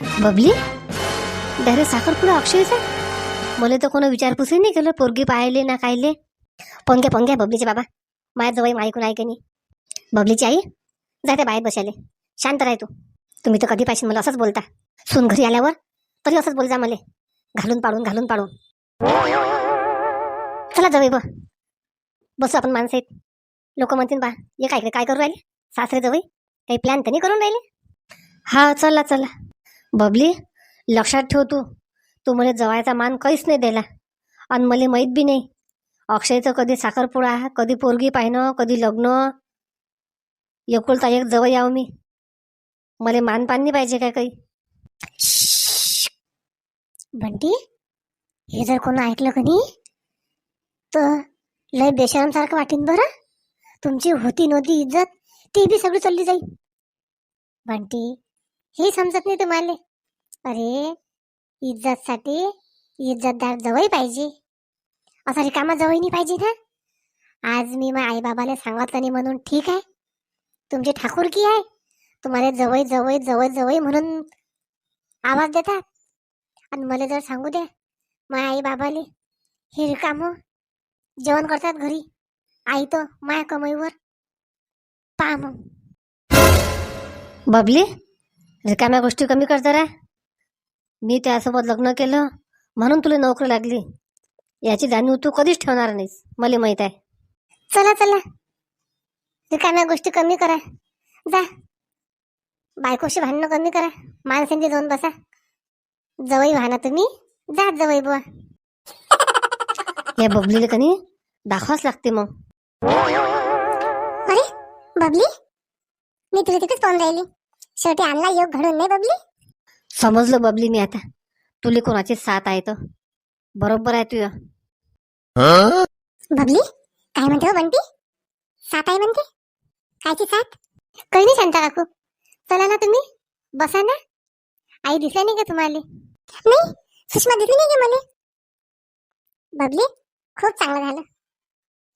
Babli direct साखरपुडा अक्षयचा मला तर कोणा विचारपूसही नाही केलं पोरगी पाहिले ना कायले. पंगे पंग्या बबलीचे बाबा. माझ्या जवळ ऐकून ऐक नाही. बबलीची आई जाते बाहेर बसायले. शांत राह तू. तुम्ही तर कधी पाहिजे मला असंच बोलता. सून घरी आल्यावर तरी असंच बोल जा मला. घालून पाडून घालून पाडून. चला जाऊ ब. बसू आपण माणसं आहेत. लोक म्हणतील बा ये काय काय करू राहिले? सासरे जवळ? काही प्लॅन तर नाही करून राहिले? हा चला चला. बबली लक्षात ठेव तू. तू मला जवायचा मान काहीच नाही दिला. आणि मला माहीत बी नाही. अक्षयचं कधी साखरपुडा कधी पोरगी पाहिणं कधी लग्न. एकुलता एक जवळ याव मी. मला मान पान नाही पाहिजे काय काही. बंटी हे जर कोण ऐकलं का नाही तर लय बेशरमसारखं वाटेन बरं. तुमची होती नव्हती इज्जत ती बी सगळी चालली जाईल बंटी हे समजत नाही तुम्हाला? अरे इज्जतसाठी इज्जतदार जवळ पाहिजे. असा रिकामा जवळ नाही पाहिजे ना? आज मी माझ्या आईबाबाला सांगितलं नाही म्हणून ठीक आहे. तुमची ठाकूरकी आहे. तुम्हाला जवळ जवळ जवळ जवळ म्हणून आवाज देतात. आणि मला जर सांगू द्या माझ्या आई बाबाले हे रिकामं जेवण करतात घरी. आई तर माया कमाईवर पहा. मग बबली? रिकाम्या गोष्टी कमी कर जरा मी त्यासोबत लग्न केलं म्हणून तुला नोकरी लागली. याची जाणीव तू कधीच ठेवणार नाहीस मला माहीत आहे. चला चला. रिकाम्या गोष्टी कमी करा. जा. बायकोशी भांडणं कमी करा. माणसांची दोन बसा. जवळ व्हा ना तुम्ही. जा जवळ बुवा. या बबलीला कनी दाखवाच लागते मग. अरे बबली? मी तुला तिथेच पाहून राहिली. शेवटी आणला योग घडून नाही बबली? समजलं बबली मी आता. तुला कोणाची साथ आहे तर? बरोबर आहे तुझं. बबली काय म्हणते हो बंटी? सात आहे म्हणते? कायची सात कळली नाही शांता काकू. चला ना तुम्ही. बसा ना. आई दिसल्या नाही का तुम्हाला? नाही सुषमा दिसली नाही का मला? बबली खूप चांगलं झालं.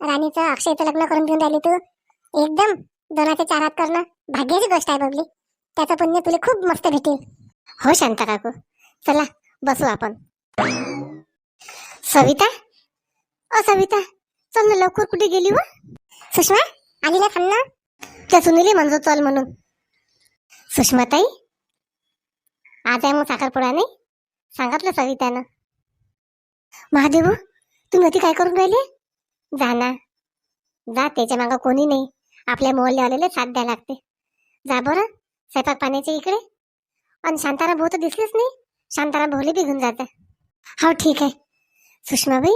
राणीचं अक्षयचं लग्न करून घेऊन राहिली तू. एकदम दोनाचे चार हात करणं भाग्याची गोष्ट आहे बबली. त्याचं पुण्य तुला खूप मस्त भेटेल. हो शांता काकू. चला बसू आपण. सविता? अ सविता चल ना लवकर कुठे गेली व? सुषमा आली ना थांब ना. त्या सुनीली म्हणतो चल म्हणून. सुषमाताई? आज आहे मग साखरपुडा नाही? सांगितलं सवितानं. महादेव तुम्ही होती काय करून राहिले? जा ना. जा त्याच्या मागं कोणी नाही. आपल्या मोहल्ले आलेले साथ द्यायला लागते. जा बरं. स्वयंपाक पाण्याच्या इकडे. आणि शांताराम भाऊ तर दिसलेच नाही. शांताराम भाऊली बी घेऊन जाते. हो ठीक आहे. सुषमाबाई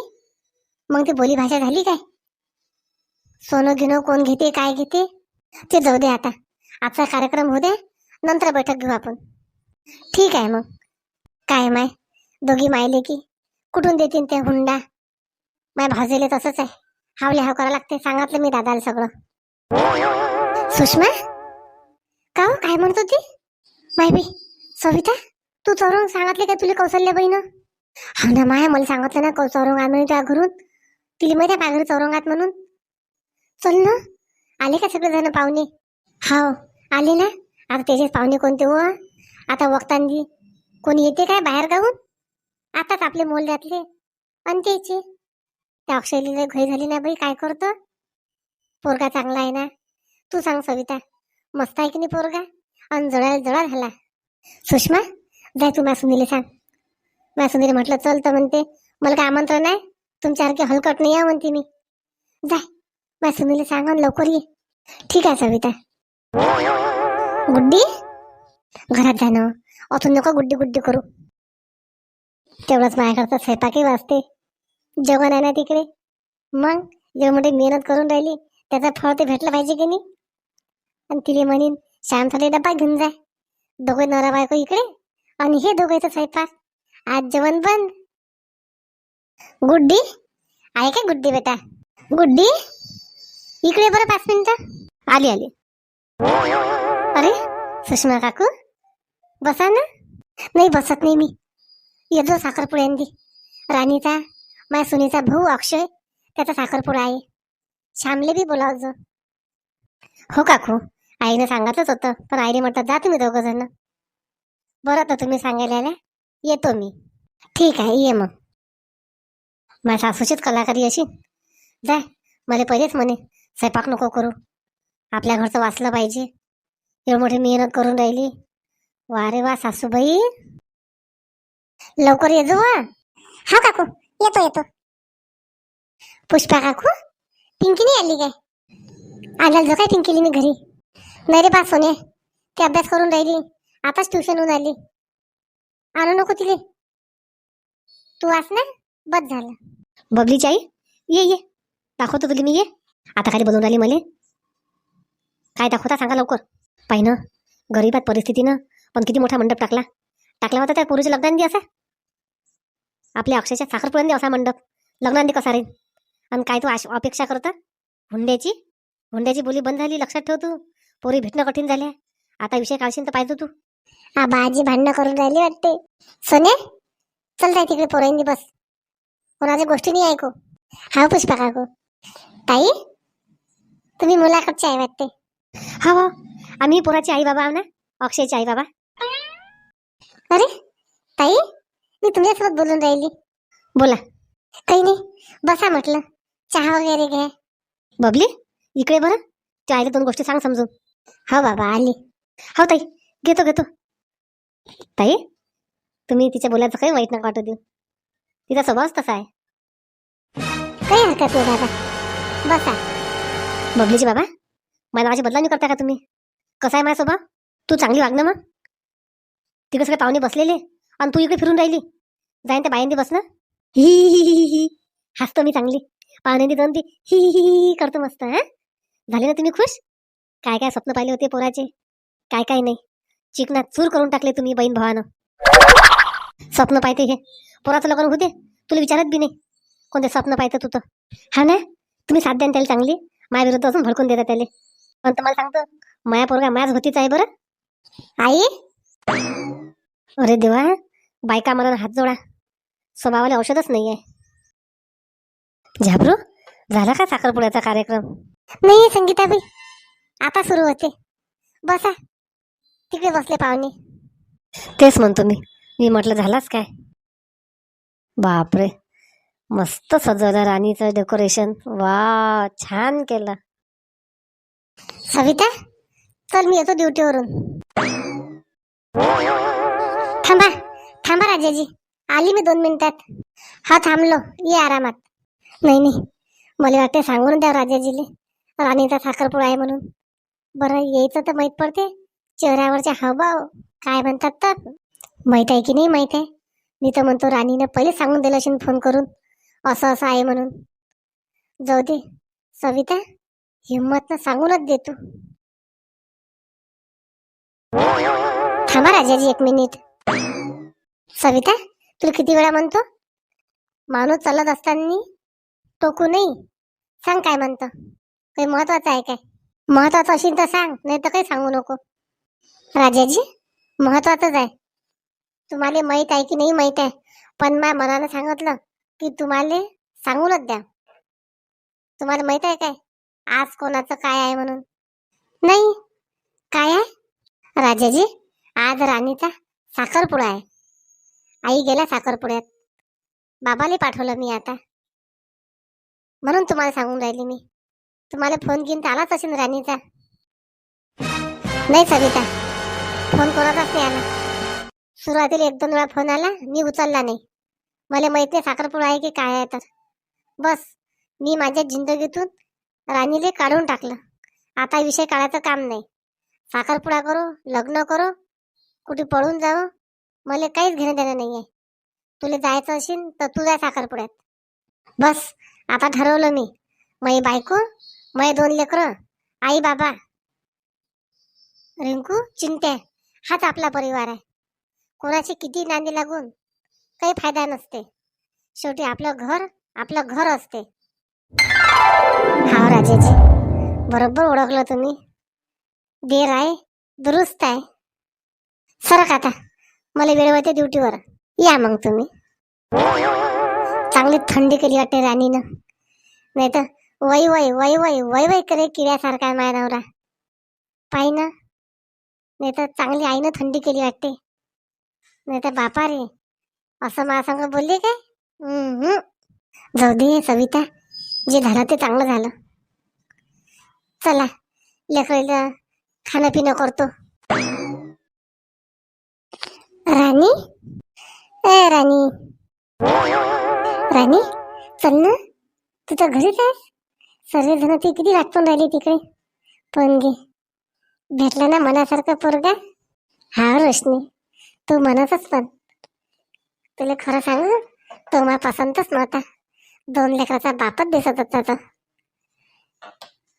मग ती बोली भाषा झाली काय? सोनं घेणं कोण घेते काय घेते? ते जाऊ दे आता. आजचा कार्यक्रम होऊ दे. नंतर बैठक घेऊ आपण. ठीक आहे मग. काय माय? दोघी मायले की. कुठून देतील ते हुंडा? माय भाजले तसंच आहे. हावले हाव करावं लागते. सांगितलं मी दादाला सगळं. सुषमा? का हो, काय म्हणत होती? माय बाई सविता तू चौरंग सांगितले का तुला कौशल्य बहिणं हा ना माया मला सांगितलं ना कौ चौरंग आण म्हणून त्या घरून. तिला माहिती आहे पाघरी चौरंगात म्हणून. चल ना. आले का सगळे जण पाहुणे? हाव आले ना. आता त्याचेच पाहुणे कोणते हो? आता वक्तांनी कोणी येते काय बाहेर गाऊन? आताच आपले मोल घातले. आणि त्याचे. त्या अक्षयलीला घरी झाली ना बाई काय करतो? पोरगा चांगला आहे ना. तू सांग सविता. मस्त आहे की नाही पोरगा? आणि जळायला जळा झाला सुषमा जाय तू माझ्या सुनीले सांग. माझ्या सुनीले म्हटलं चल तर म्हणते मला काय आमंत्रण आहे तुमच्यासारखे हलकट नाही या म्हणते मी. जाय माझ्या सुनीले सांग आणि लवकर ये. ठीक आहे सविता. गुड्डी? घरात जाणं अजून नको गुड्डी गुड्डी करू. तेवढंच माझ्याकडचं स्वयंपाकही वाचते जेवण आहे ना तिकडे? मग जेव्हा मोठी मेहनत करून राहिली त्याचं फळ ते भेटलं पाहिजे की नाही? आणि तिले म्हणीन श्यामसाठी डब्बा घेऊन जाय दोघे नवरा इकडे आणि हे दोघांचं स्वयंपाक. आज जेवण बंद. गुड्डी? आहे का गुड्डी बेटा? गुड्डी? इकडे बरं पाच मिनिटं. आली आली. अरे सुषमा काकू बसा ना. नाही बसत नाही मी. येतो साखरपुड्यांदी राणीचा माझ्या सुनीचा भाऊ अक्षय त्याचा साखरपुडा आहे. श्यामले बी बोलावजो. हो काकू. आईनं सांगितलंच होतं पण आईने म्हटलं जा तुम्ही दोघं जण. बरं तर तुम्ही सांगायला आल्या येतो मी. ठीक आहे ये मग. माझ्या सासूचीच कलाकारी अशी. जाय मला पहिलेच म्हणे स्वयंपाक नको करू. आपल्या घरचं वाचलं पाहिजे. एवढी मोठी मेहनत करून राहिली. वा रे वा सासूबाई. लवकर येजो वा हा. काकू येतो येतो. पुष्पा काकू पिंकी नाही आली काय? आल्याला जो काय पिंकीली मी घरी? नाही रे बा सोने ती अभ्यास करून राहिली. आताच ट्युशनहून आली. आणू नको तिले. तू वाच ना बस झालं. बबलीची आई ये ये. दाखवतो तुला मी ये. आता खाली बनवून राहिली मले? काय दाखवता सांगा लवकर. पाहि ना गरीबात परिस्थितीनं पण किती मोठा मंडप टाकला. टाकला होता त्या पोरीच्या लग्नांदी असा? आपल्या अक्षयच्या साखरपुड्यांदी असा मंडप. लग्नांदी कसा राहील आणि काय तू आश अपेक्षा करता? हुंड्याची? हुंड्याची बोली बंद झाली लक्षात ठेव तू. पोरी भेटणं कठीण झाल्या. आता विषय काढशील तर पाहिजे तू. आबा आजी भांडणं करून राहिली वाटते. सोने चल जाय तिकडे पोरांनी बस. कोणाच्या गोष्टी नाही ऐकू. हा पुष्पा काकू. ताई तुम्ही मुलाकडचे आहे वाटते. हा हो. आम्ही पोराची आई बाबा आहो ना? अक्षयची आई बाबा. अरे ताई मी तुमच्यासोबत बोलून राहिली. बोला. काही नाही बसा म्हटलं. चहा वगैरे घ्या. बबली इकडे बरं. त्या आईला दोन गोष्टी सांग समजून. हो बाबा आली. हो ताई घेतो घेतो. ताई तुम्ही तिच्या बोलायचं काही वाईट नका वाटू देऊ. तिचा स्वभावच तसा आहे. काही हरकत नाही दादा बसा. बबलीची बाबा माझ्या नावाची बदलावणी करता का तुम्ही? कसा आहे माझा स्वभाव? तू चांगली वाग ना मग. तिकडे सगळे पाहुणे बसलेले आणि तू इकडे फिरून राहिली. जाईन त्या बायांदी बस ना ही ही ही ही ही. हसतो मी चांगली. पाहुण्यांनी जाऊन ती ही ही ही ही करतो मस्त हा? झाले ना तुम्ही खुश? काय काय स्वप्न पाहिले होते पोराचे? काय काय नाही. चिकनात चूर करून टाकले तुम्ही बहीण भावानं. स्वप्न पाहते हे. पोराचं लग्न होते तुला विचारत बी नाही. कोणते स्वप्न पाहतं तू तर. हा ना? तुम्ही साथ द्या त्याला चांगली. माझ्या विरुद्ध असून भडकून देता त्याले. पण तुम्हाला सांगतो माया पोरगा माझ्याच होतीच आहे बरं. आई? अरे देवा बायका मला हात जोडा. स्वभावाला औषधच नाही आहे झाबरू झाला का साखरपुड्याचा कार्यक्रम? नाही संगीताबाई. आता सुरू होते. बसा. तिकडे बसले पाहुणे. तेच म्हणतो मी. मी म्हटलं झालाच काय? बापरे. मस्त सजवलं राणीचं डेकोरेशन. वा छान केलं. सविता चल मी येतो ड्युटीवरून. थांबा. थांबा राजाजी. आली मी दोन मिनिटात. हा थांबलो. ये आरामात. नाही नाही. मला वाटते सांगून द्या राजाजीले. राणीचा साखरपुडा आहे म्हणून. बरं यायचं तर माहीत पडते. चेहऱ्यावरचे हावभाव काय म्हणतात तर? माहीत आहे की नाही माहीत आहे. मी तर म्हणतो राणीनं पहिले सांगून दिलं असेल फोन करून. असं असं आहे म्हणून. जाऊ दे. सविता हिंमतनं सांगूनच देतो थांबा राजाजी एक मिनिट. सविता तुला किती वेळा म्हणतो? माणूस चालत असताना टोकू नाही सांग काय म्हणतं. काही महत्वाचं आहे काय? महत्वाचं असेल तर सांग नाही तर काही सांगू नको. राजाजी महत्वाचंच आहे. तुम्हाला माहीत आहे की नाही माहीत आहे पण माझ्या मनानं सांगितलं की तुम्हाला सांगूनच द्या. तुम्हाला माहीत आहे काय? आज कोणाचं काय आहे म्हणून? नाही. काय आहे? राजाजी आज राणीचा साखरपुडा आहे. आई गेला साखरपुड्यात. बाबाला पाठवलं मी आता. म्हणून तुम्हाला सांगून राहिली मी. तुम्हाला फोन घेऊन तर आलाच असेल राणीचा. नाही सविता फोन कोणाचाच नाही आला. सुरुवातीला एक दोन वेळा फोन आला मी उचलला नाही. मला माहीत नाही साखरपुडा आहे की काय आहे तर. बस मी माझ्या जिंदगीतून राणीले काढून टाकलं. आता विषय काढायचं काम नाही. साखरपुडा करो लग्न करो कुठे पळून जाऊ मला काहीच घेणं देणं नाही आहे तुला जायचं असेल तर तू जाय साखरपुड्यात. बस आता ठरवलं मी. मै बायको मै दोन लेकरं आई बाबा रिंकू चिंते हाच आपला परिवार आहे. कोणाची किती नांदी लागून काही फायदा नसते. शेवटी आपलं घर आपलं घर असते. हा राजेजी बरोबर ओळखलं तुम्ही. देर आहे दुरुस्त आहे. सरक आता मला वेळ होते ड्युटीवर. या मग तुम्ही. चांगली थंडी केली वाटते राणीनं. नाही तर वय वय वय वय वय वय करे किड्यासारखा आहे नवरा. पाय ना. नाही तर चांगली आईनं थंडी केली वाटते. नाही तर बापा रे असं माझ्यासंग बोलली काय? जाऊ दे सविता. जे झालं ते चांगलं झालं. चला लेकराला खाणं पिणं करतो. राणी? ए राणी. राणी चल ना. तू तर घरीच आहेस? सर्वजण ते किती वाट राहिले तिकडे? पण गे भेटला ना मनासारखा पोरगा? हा रोशनी तू म्हणतच पण तुला खरं सांगू तो मला पसंतच नव्हता. दोन लेकराचा बापच दिसत होता तो.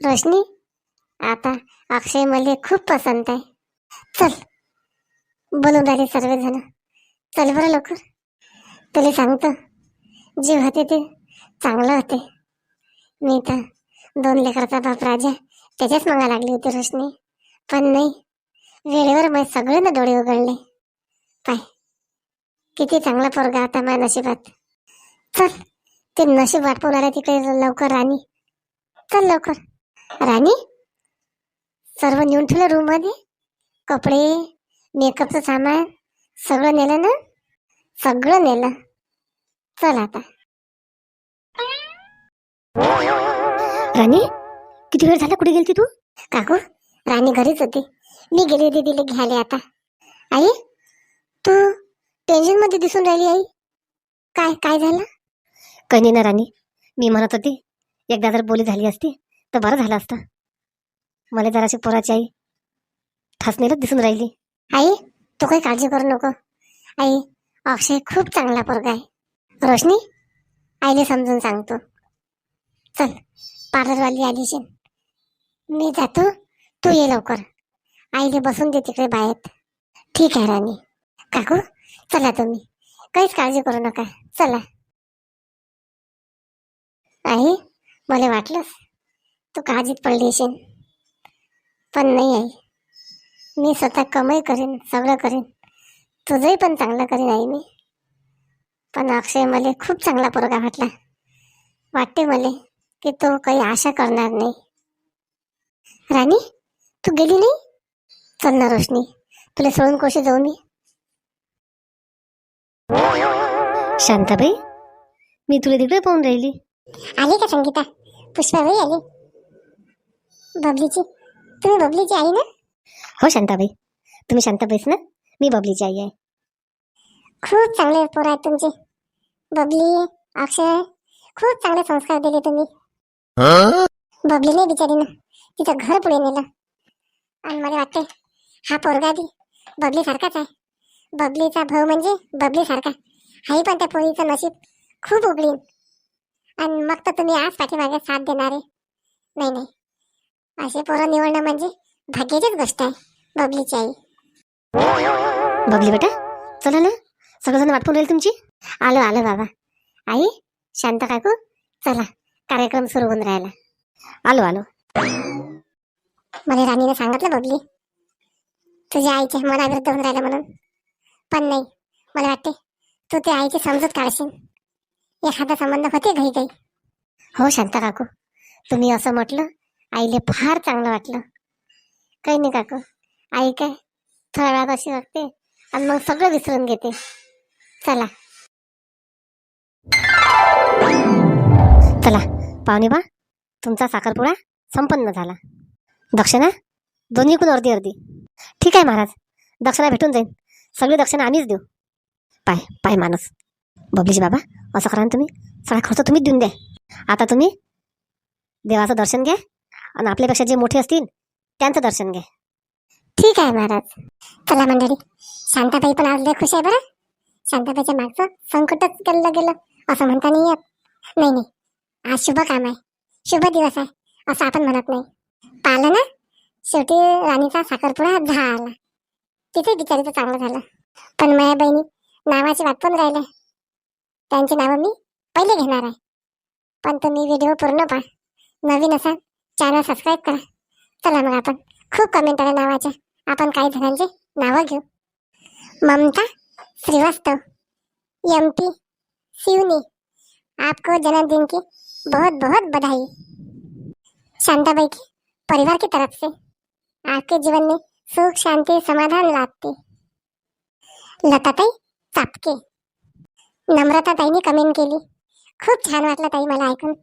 रोशनी आता अक्षय मला खूप पसंत आहे. चल बोलून राहिले सर्वजण. चल बरं लवकर. तुला सांगतो जे होते ते चांगलं होते. मी तर दोन लेकरचा बाप राजा. त्याच्याच मागा लागली होती रोशनी. पण नाही वेळेवर मग सगळे ना डोळे उघडले. पाय किती चांगला पोरगा आता माझ्या नशिबात. चल ते नशीब वाट तिकडे लवकर राणी. चल लवकर. राणी सर्व नेऊन ठेवलं रूममध्ये कपडे मेकअपचं सामान सगळं नेलं ना? सगळं नेलं. चल आता. राणी किती वेळ झाला कुठे गेलती तू? काकू राणी घरीच होती. मी गेली होती तिला घ्यायला आता. आई तू टेन्शनमध्ये दिसून राहिली आई. काय काय झालं? कधी ना राणी. मी म्हणत होती एकदा जर बोली झाली असती तर बरं झालं असतं. मला जराशी पोराची आई ठसणीलाच दिसून राहिली. आई तू काही काळजी करू नको. आई अक्षय खूप चांगला पोरगा आहे. रोशनी आईला समजून सांगतो चल. पार्लरवाली आलीशीन मी जातो. तू ये लवकर. आईले बसून दे तिकडे बाहेर. ठीक आहे राणी. काकू चला तुम्ही. काहीच काळजी करू नका. चला. आई मला वाटलंच तू काळजीत पडली असेल पण नाही आई. मी स्वतः कमाई करीन सगळं करीन. तुझंही पण चांगलं करीन आई मी. पण अक्षय मला खूप चांगला पोरगा वाटला. वाटते मला. की तो काही आशा करणार नाही। राणी तू गेली नाही? चल ना रोशनी तुला सोडून कशी जाऊ मी। शांताबाई मी तुला तिकडे पाहून राहिली. आली का संगीता? पुष्पाबाई आली. बबलीची. तुम्ही बबलीची आई ना? हो शांताबाई तुम्ही शांताबाईच ना? मी बबलीची आई आहे. खूप चांगले पोरं आहेत तुमचे. बबली अक्षय खूप चांगले संस्कार दिले तुम्ही. बबलीने बिचारीनं. तिचं घर पुढे नेलं. आणि मला वाटते हा पोरगा बी बबली सारखाच आहे. बबलीचा भाऊ म्हणजे बबली सारखा हाही पण त्या पोरीचं नशीब खूप उघडीन आणि मग तर तुम्ही आज पाठीमागे साथ देणारे नाही नाही. असे पोरं निवडणं म्हणजे भाग्याचीच गोष्ट आहे बबलीची आई. बबली बेटा चला ना. सगळेजण वाट पाहून राहील तुमची. आलो आलो बाबा. आई शांत काकू चला. कार्यक्रम सुरू होऊन राहिला. आलो आलो. मला राणीने सांगितलं बबली. तुझ्या आईच्या मनाविरुद्ध होऊन राहिलं म्हणून. पण नाही मला वाटते तू त्या आईची समजूत काढशील. एखादा संबंध होते घाई घाई. हो शांता काकू. तुम्ही असं म्हटलं आईले फार चांगलं वाटलं. काही नाही काकू. आई काय थोड्या वेळात अशी वागते आणि मग सगळं विसरून घेते. चला. चला. पाहुणे बा. तुमचा साखरपुडा संपन्न झाला. दक्षिणा? दोन्हीकडून अर्धी अर्धी. ठीक आहे महाराज. दक्षिणा भेटून जाईल सगळी दक्षिणा आम्हीच देऊ. पाय पाय माणूस. बबलीजी बाबा असं करा ना तुम्ही. सगळा खर्च तुम्हीच देऊन द्या. आता तुम्ही देवाचं दर्शन घ्या आणि आपल्यापेक्षा जे मोठे असतील त्यांचं दर्शन घ्या. ठीक आहे महाराज. चला मंडळी. शांताबाई पण आज लय खुश आहे बरं. शांताबाईच्या मागचं संकटच गेलं गेलं. असं म्हणता नाही येत. नाही नाही. आज शुभ काम आहे. शुभ दिवस आहे असं आपण म्हणत नाही. पाहिलं ना? शेवटी राणीचा साखरपुडा झाला. तिथे बिचारीचं चांगलं झालं. पण माझ्या बहिणी नावाची वाट पण राहिले. त्यांची नावं मी पहिले घेणार आहे. पण तुम्ही व्हिडिओ पूर्ण पहा. नवीन असाल चॅनल सबस्क्राईब करा. चला मग आपण खूप कमेंट आल्या नावाच्या. आपण काही जणांचे नावं घेऊ. Mamata Shrivastava M P Shivni. आपको जन्मदिन की बहुत बहुत बधाई। शांताबाई के परिवार की तरफ से आपके जीवन में सुख शांति समाधान लाते। लताताई चापके नम्रता ताईने कमेंट केली। खूप छान वाटलं ताई मला ऐकून।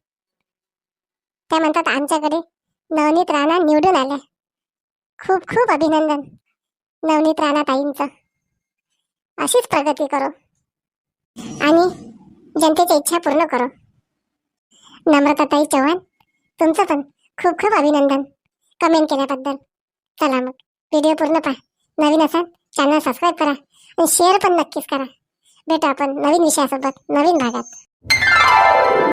त्या म्हणतात आमच्याकडे नवनीत राणा निवडून आल्या. खूप खूप अभिनंदन नवनीत राणा ताईंचं। अशीच प्रगती करो आणि जनतेच्या इच्छा पूर्ण करो। नम्रताताई चव्हाण तुमचं पण खूप खूप अभिनंदन कमेंट केल्याबद्दल. चला मग व्हिडिओ पूर्ण पहा. नवीन असाल चॅनल सबस्क्राईब करा आणि शेअर पण नक्कीच करा. भेटू आपण नवीन विषयासोबत नवीन भागात.